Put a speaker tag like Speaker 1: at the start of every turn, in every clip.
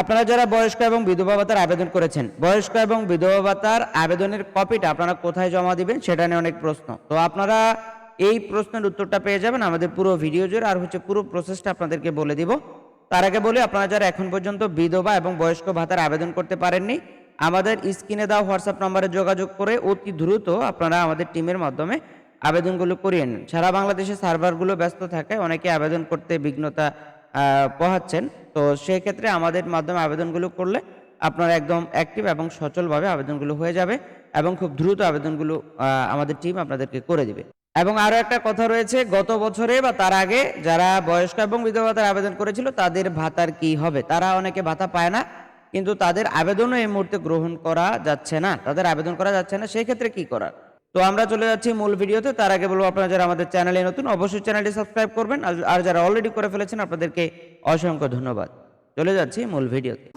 Speaker 1: আপনারা যারা বয়স্ক এবং বিধবা ভাতার আবেদন করেছেন, বয়স্ক এবং বিধবা ভাতার আবেদনের কপিটা আপনারা কোথায় জমা দিবেন সেটা নিয়ে অনেক প্রশ্ন। তো আপনারা এই প্রশ্নের উত্তরটা পেয়ে যাবেন আমাদের পুরো ভিডিও জুড়ে, আর হচ্ছে পুরো প্রসেসটা আপনাদেরকে বলে দিব। তার আগে বলি, আপনারা যারা এখন পর্যন্ত বিধবা এবং বয়স্ক ভাতার আবেদন করতে পারেননি, আমাদের স্ক্রিনে দেওয়া হোয়াটসঅ্যাপ নম্বরে যোগাযোগ করে অতি দ্রুত আপনারা আমাদের টিমের মাধ্যমে আবেদনগুলো করিয়ে নিন। সারা বাংলাদেশে সার্ভারগুলো ব্যস্ত থাকে অনেকে আবেদন করতে বিঘ্নতা পোহাচ্ছেন তো সেক্ষেত্রে আমাদের মাধ্যমে আবেদনগুলো করলে আপনার একদম অ্যাক্টিভ এবং সচলভাবে আবেদনগুলো হয়ে যাবে এবং খুব দ্রুত আবেদনগুলো আমাদের টিম আপনাদেরকে করে দিবে। এবং আরও একটা কথা রয়েছে, গত বছরে বা তার আগে যারা বয়স্ক এবং বিধবা ভাতার আবেদন করেছিল, তাদের ভাতার কি হবে? তারা অনেকে ভাতা পায় না, কিন্তু তাদের আবেদনও এই মুহূর্তে গ্রহণ করা যাচ্ছে না। তাদের আবেদন করা যাচ্ছে না সেই ক্ষেত্রে কি করার? তো আমরা চলে যাচ্ছি মূল ভিডিওতে। তার আগে বলব আপনারা যারা আমাদের চ্যানেলে নতুন, অবশ্যই চ্যানেলটি সাবস্ক্রাইব করবেন। আর- যারা অলরেডি করে ফেলেছেন, আপনাদেরকে অসংখ্য ধন্যবাদ। চলে যাচ্ছি মূল ভিডিওতে।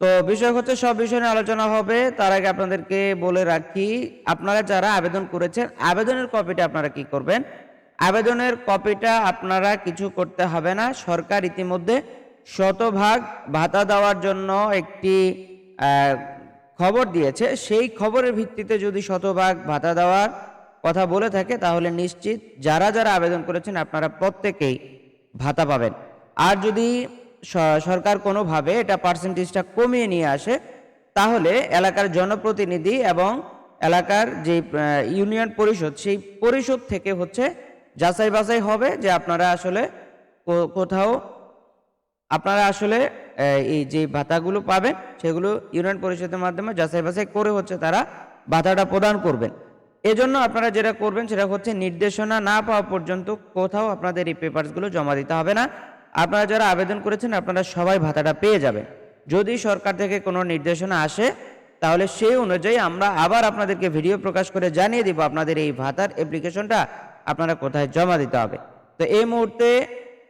Speaker 1: তো বিষয় হচ্ছে, সব বিষয় নিয়ে আলোচনা হবে। তার আগে আপনাদেরকে বলে রাখি, আপনারা যারা আবেদন করেছেন, আবেদনের কপিটা আপনারা কি করবেন? আবেদনের কপিটা আপনারা কিছু করতে হবে না। সরকার ইতিমধ্যে শতভাগ ভাতা দেওয়ার জন্য একটি খবর দিয়েছে। সেই খবরের ভিত্তিতে যদি শতভাগ ভাতা দেওয়ার কথা বলে থাকে, তাহলে নিশ্চিত যারা যারা আবেদন করেছেন, আপনারা প্রত্যেকেই ভাতা পাবেন। আর যদি সরকার কোনোভাবে এটা পার্সেন্টেজটা কমিয়ে নিয়ে আসে, তাহলে এলাকার জনপ্রতিনিধি এবং এলাকার যে ইউনিয়ন পরিষদ, সেই পরিষদ থেকে হচ্ছে যাচাই বাছাই হবে যে আপনারা আসলে কোথাও আপনারা আসলে এই যে ভাতাগুলো পাবেন, সেগুলো ইউনিয়ন পরিষদের মাধ্যমে যাচাই বাছাই করে হচ্ছে তারা ভাতাটা প্রদান করবেন। এজন্য আপনারা যেটা করবেন, সেটা হচ্ছে নির্দেশনা না পাওয়া পর্যন্ত কোথাও আপনাদের এই পেপারসগুলো জমা দিতে হবে না। আপনারা যারা আবেদন করেছেন, আপনারা সবাই ভাতাটা পেয়ে যাবেন। যদি সরকার থেকে কোনো নির্দেশনা আসে, তাহলে সেই অনুযায়ী আমরা আবার আপনাদেরকে ভিডিও প্রকাশ করে জানিয়ে দিব আপনাদের এই ভাতার অ্যাপ্লিকেশনটা আপনারা কোথায় জমা দিতে হবে। তো এই মুহূর্তে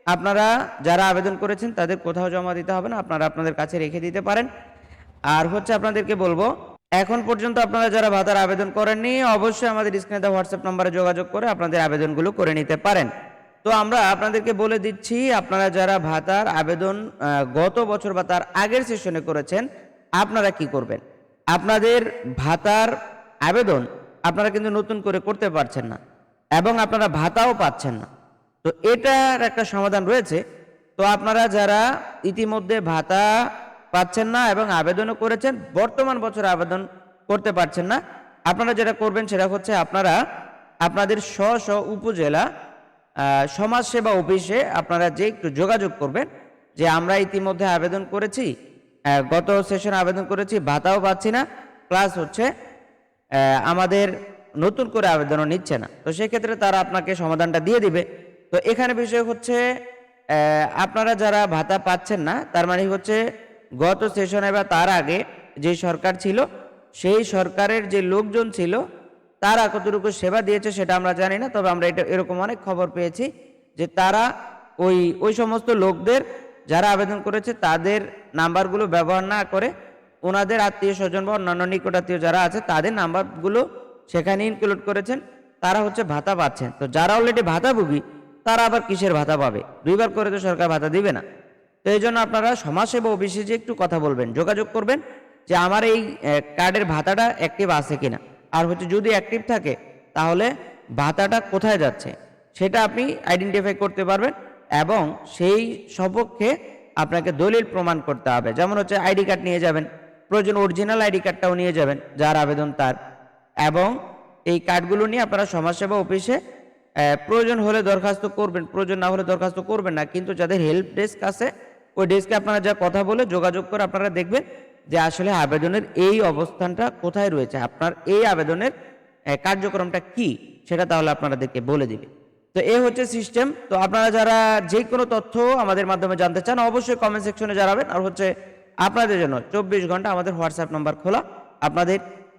Speaker 1: আপনারা যারা আবেদন করেছেন তাদের কোথাও জমা দিতে হবে না, আপনারা আপনাদের কাছে রেখে দিতে পারেন। আর হচ্ছে আপনাদেরকে বলব, এখন পর্যন্ত আপনারা যারা ভাতার আবেদন করেননি, অবশ্যই আমাদের স্ক্রিনে দেওয়া হোয়াটসঅ্যাপ নম্বরে যোগাযোগ করে আপনাদের আবেদনগুলো করে নিতে পারেন। তো আমরা আপনাদেরকে বলে দিচ্ছি, আপনারা যারা ভাতার আবেদন গত বছর বা তার আগের সেশনে করেছেন, আপনারা কি করবেন? আপনাদের ভাতার আবেদন আপনারা কিন্তু নতুন করে করতে পারছেন না এবং আপনারা ভাতাও পাচ্ছেন না। তো এটার একটা সমাধান রয়েছে। তো আপনারা যারা ইতিমধ্যে ভাতা পাচ্ছেন না এবং আবেদনও করেছেন, বর্তমান বছর আবেদন করতে পারছেন না, আপনারা যেটা করবেন সেটা হচ্ছে আপনারা আপনাদের স্ব স্ব উপজেলা সমাজসেবা অফিসে আপনারা যে একটু যোগাযোগ করবেন যে আমরা ইতিমধ্যে আবেদন করেছি গত সেশনে আবেদন করেছি, ভাতাও পাচ্ছি না, প্লাস হচ্ছে আমাদের নতুন করে আবেদনও নিচ্ছে না। তো সেক্ষেত্রে তারা আপনাকে সমাধানটা দিয়ে দিবে। তো এখানে বিষয় হচ্ছে আপনারা যারা ভাতা পাচ্ছেন না, তার মানে হচ্ছে গত সেশনে বা তার আগে যে সরকার ছিল, সেই সরকারের যে লোকজন ছিল, তারা কতটুকু সেবা দিয়েছে সেটা আমরা জানি না, তবে আমরা এটা এরকম অনেক খবর পেয়েছি যে তারা ওই ওই সমস্ত লোকদের যারা আবেদন করেছে, তাদের নাম্বারগুলো ব্যবহার না করে ওনাদের আত্মীয় স্বজন বা অন্যান্য নিকটাত্মীয় যারা আছে, তাদের নাম্বারগুলো সেখানে ইনক্লুড করেছেন, তারা হচ্ছে ভাতা পাচ্ছেন। তো যারা অলরেডি ভাতাভোগী তারা আবার কিসের ভাতা পাবে? দুইবার করে তো সরকার ভাতা দিবে না। তো এই জন্য আপনারা সমাজসেবা অফিসে যে একটু কথা বলবেন, যোগাযোগ করবেন যে আমার এই কার্ডের ভাতাটা অ্যাক্টিভ আছে কিনা। আর হচ্ছে যদি অ্যাক্টিভ থাকে, তাহলে ভাতাটা কোথায় যাচ্ছে? সেটা আপনি আইডেন্টিফাই করতে পারবেন এবং সেই সপক্ষে আপনাকে দলিল প্রমাণ করতে হবে। যেমন হচ্ছে আইডি কার্ড নিয়ে যাবেন, প্রয়োজন অরিজিনাল আইডি কার্ডটাও নিয়ে যাবেন, যার আবেদন তার। এবং এই কার্ডগুলো নিয়ে আপনারা সমাজসেবা অফিসে প্রয়োজন হলে দরখাস্ত করবেন, প্রয়োজন না হলে দরখাস্ত করবেন না, কিন্তু যাদের হেল্প ডেস্ক আছে, ওই ডেস্কে আপনারা যা কথা বলে যোগাযোগ করে আপনারা দেখবেন যে আসলে আবেদনের এই অবস্থানটা কোথায় রয়েছে, আপনার এই আবেদনের কার্যক্রমটা কি, সেটা তাহলে আপনাদেরকে বলে দিবে। তো এ হচ্ছে সিস্টেম তো আপনারা যারা যে কোনো তথ্য আমাদের মাধ্যমে জানতে চান, অবশ্যই কমেন্ট সেকশনে জানাবেন, আর হচ্ছে আপনাদের জন্য চব্বিশ ঘণ্টা আমাদের হোয়াটসঅ্যাপ নাম্বার খোলা, আপনাদের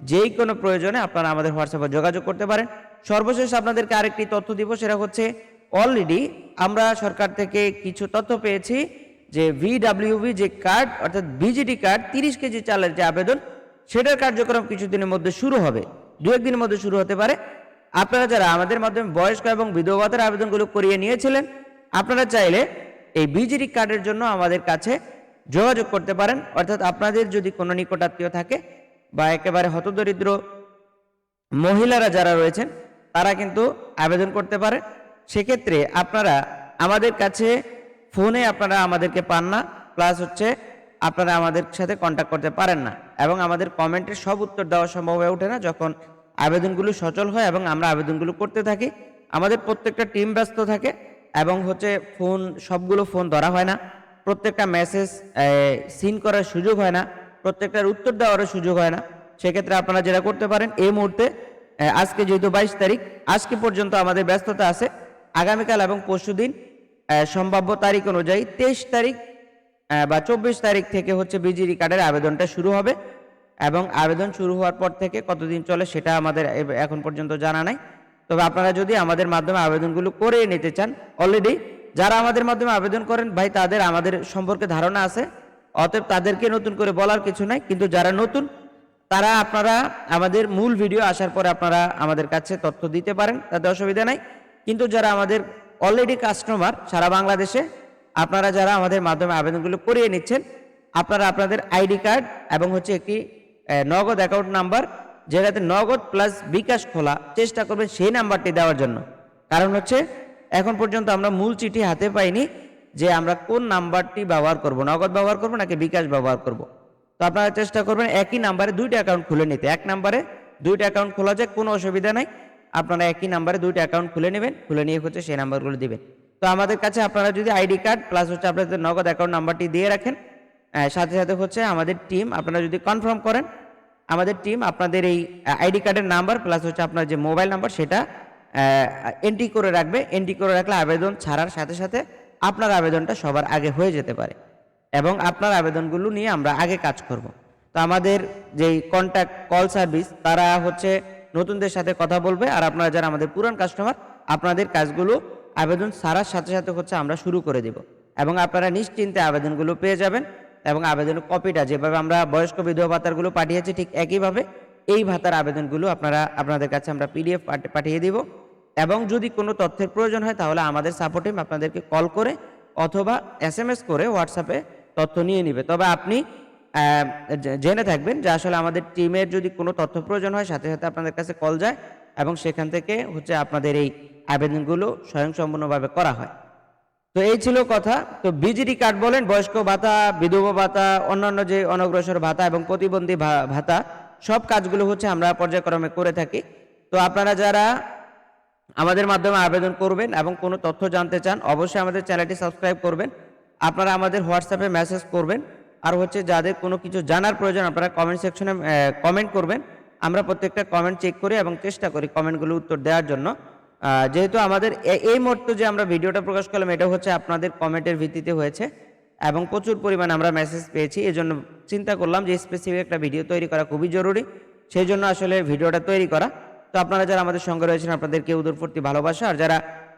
Speaker 1: যেই কোনো প্রয়োজনে আপনারা আমাদের হোয়াটসঅ্যাপে যোগাযোগ করতে পারেন। সর্বশেষ আপনাদেরকে আরেকটি তথ্য দিব, সেটা হচ্ছে অলরেডি আমরা সরকার থেকে কিছু তথ্য পেয়েছি যে ভিডাব্লিউবি যে কার্ড অর্থাৎ বিজিটি কার্ড তিরিশ কেজি চালের যে আবেদন, সেটার কার্যক্রম কিছুদিনের মধ্যে শুরু হবে। দু একদিনের মধ্যে শুরু হতে পারে। আপনারা যারা আমাদের মাধ্যমে বয়স্ক এবং বিধবাদের আবেদনগুলো করিয়ে নিয়েছিলেন, আপনারা চাইলে এই বিজিডি কার্ডের জন্য আমাদের কাছে যোগাযোগ করতে পারেন। অর্থাৎ আপনাদের যদি কোনো নিকটাত্মীয় থাকে বা একেবারে হতদরিদ্র মহিলারা যারা রয়েছেন তারা কিন্তু আবেদন করতে পারে। সেক্ষেত্রে আপনারা আমাদের কাছে ফোনে আপনারা আমাদেরকে পান না, প্লাস হচ্ছে আপনারা আমাদের সাথে কন্ট্যাক্ট করতে পারেন না এবং আমাদের কমেন্টের সব উত্তর দেওয়া সম্ভব হয়ে ওঠে না যখন আবেদনগুলো সচল হয় এবং আমরা আবেদনগুলো করতে থাকি। আমাদের প্রত্যেকটা টিম ব্যস্ত থাকে এবং হচ্ছে ফোন সবগুলো ফোন ধরা হয় না। প্রত্যেকটা মেসেজ সিন করার সুযোগ হয় না। প্রত্যেকটার উত্তর দেওয়ারও সুযোগ হয় না। সেক্ষেত্রে আপনারা যেটা করতে পারেন, এই মুহূর্তে আজকে যেহেতু বাইশ তারিখ, আজকে পর্যন্ত আমাদের ব্যস্ততা আছে। আগামীকাল এবং পরশু দিন সম্ভাব্য তারিখ অনুযায়ী তেইশ তারিখ বা চব্বিশ তারিখ থেকে হচ্ছে বিজিডি কার্ডের আবেদনটা শুরু হবে। এবং আবেদন শুরু হওয়ার পর থেকে কতদিন চলে সেটা আমাদের এখন পর্যন্ত জানা নাই। তবে আপনারা যদি আমাদের মাধ্যমে আবেদনগুলো করে নিতে চান অলরেডি যারা আমাদের মাধ্যমে আবেদন করেন, ভাই, তাদের আমাদের সম্পর্কে ধারণা আছে। অতএব তাদেরকে নতুন করে বলার কিছু নাই। কিন্তু যারা নতুন তারা আপনারা আমাদের মূল ভিডিও আসার পরে আপনারা আমাদের কাছে তথ্য দিতে পারেন, তাতে অসুবিধা নাই। কিন্তু যারা আমাদের অলরেডি কাস্টমার সারা বাংলাদেশে, আপনারা যারা আমাদের মাধ্যমে আবেদনগুলো করিয়ে নিচ্ছেন, আপনারা আপনাদের আইডি কার্ড এবং হচ্ছে একটি নগদ অ্যাকাউন্ট নাম্বার যেটাতে নগদ প্লাস বিকাশ খোলা, চেষ্টা করবেন সেই নাম্বারটি দেওয়ার জন্য। কারণ হচ্ছে, এখন পর্যন্ত আমরা মূল চিঠি হাতে পাইনি যে আমরা কোন নাম্বারটি ব্যবহার করব, নগদ ব্যবহার করব নাকি বিকাশ ব্যবহার করব। তো আপনারা চেষ্টা করবেন একই নাম্বারে দুইটা অ্যাকাউন্ট খুলে নিতে। এক নাম্বারে দুইটা অ্যাকাউন্ট খোলা যায় কোনো অসুবিধা নাই। আপনারা একই নাম্বারে দুইটা অ্যাকাউন্ট খুলে নেবেন, খুলে নিয়ে হচ্ছে সেই নাম্বারগুলো দিবেন। তো আমাদের কাছে আপনারা যদি আইডি কার্ড প্লাস হচ্ছে আপনাদের নগদ অ্যাকাউন্ট নাম্বারটি দিয়ে রাখেন সাথে সাথে হচ্ছে আমাদের টিম আপনারা যদি কনফার্ম করেন, আমাদের টিম আপনাদের এই আইডি কার্ডের নাম্বার প্লাস হচ্ছে আপনার যে মোবাইল নাম্বার সেটা এন্ট্রি করে রাখবে। এন্ট্রি করে রাখলে আবেদন ছাড়ার সাথে সাথে আপনার আবেদনটা সবার আগে হয়ে যেতে পারে। এবং আপনার আবেদনগুলো নিয়ে আমরা আগে কাজ করব। তো আমাদের যেই কন্ট্যাক্ট কল সার্ভিস তারা হচ্ছে নতুনদের সাথে কথা বলবে আর আপনারা যারা আমাদের পুরান কাস্টমার আপনাদের কাজগুলো আবেদন ছাড়ার সাথে সাথে হচ্ছে আমরা শুরু করে দেব। এবং আপনারা নিশ্চিন্তে আবেদনগুলো পেয়ে যাবেন এবং আবেদনের কপিটা যেভাবে আমরা বয়স্ক বিধবা ভাতারগুলো পাঠিয়েছি ঠিক একইভাবে এই ভাতার আবেদনগুলো আপনারা, আপনাদের কাছে আমরা পিডিএফ পাঠিয়ে দিব। এবং যদি কোনো তথ্যের প্রয়োজন হয় তাহলে আমাদের সাপোর্ট আপনাদেরকে কল করে অথবা এস করে হোয়াটসঅ্যাপে তথ্য নিয়ে নিবে। তবে আপনি জেনে থাকবেন যে আসলে আমাদের টিমের যদি কোনো তথ্য প্রয়োজন হয়, সাথে সাথে আপনাদের কাছে কল যায় এবং সেখান থেকে হচ্ছে আপনাদের এই আবেদনগুলো স্বয়ংসম্পূর্ণভাবে করা হয়। তো এই ছিল কথা। তো বিজিডি কার্ড বলেন, বয়স্ক ভাতা, বিধবা ভাতা, অন্যান্য যে অনগ্রসর ভাতা এবং প্রতিবন্ধী ভাতা, সব কাজগুলো হচ্ছে আমরা পর্যায়ক্রমে করে থাকি। তো আপনারা যারা আমাদের মাধ্যমে আবেদন করবেন এবং কোনো তথ্য জানতে চান, অবশ্যই আমাদের চ্যানেলটি সাবস্ক্রাইব করবেন। আপনারা আমাদের হোয়াটসঅ্যাপে মেসেজ করবেন। আর হচ্ছে যাদের কোনো কিছু জানার প্রয়োজন, আপনারা কমেন্ট সেকশনে কমেন্ট করবেন। আমরা প্রত্যেকটা কমেন্ট চেক করি এবং চেষ্টা করি কমেন্টগুলো উত্তর দেওয়ার জন্য। যেহেতু আমাদের এই মুহূর্তে যে আমরা ভিডিওটা প্রকাশ করলাম, এটা হচ্ছে আপনাদের কমেন্টের ভিত্তিতে হয়েছে। এবং প্রচুর পরিমাণে আমরা মেসেজ পেয়েছি। এই জন্য চিন্তা করলাম যে স্পেসিফিক একটা ভিডিও তৈরি করা খুবই জরুরি। সেই জন্য আসলে ভিডিওটা তৈরি করা। তো আপনারা যারা আমাদের সঙ্গে রয়েছেন, আপনাদেরকে উদরফূর্তি ভালোবাসা। আর যারা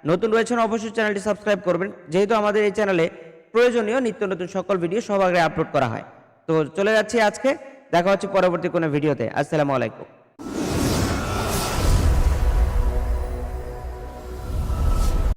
Speaker 1: নতুন রয়েছেন, অবশ্যই চ্যানেলটি সাবস্ক্রাইব করবেন। যেহেতু আমাদের এই চ্যানেলে প্রয়োজনীয় নিত্য নতুন সকল ভিডিও সবাই আপলোড করা হয়। তো চলে যাচ্ছি আজকে, দেখা হচ্ছে পরবর্তী কোনো ভিডিওতে আসসালামু আলাইকুম।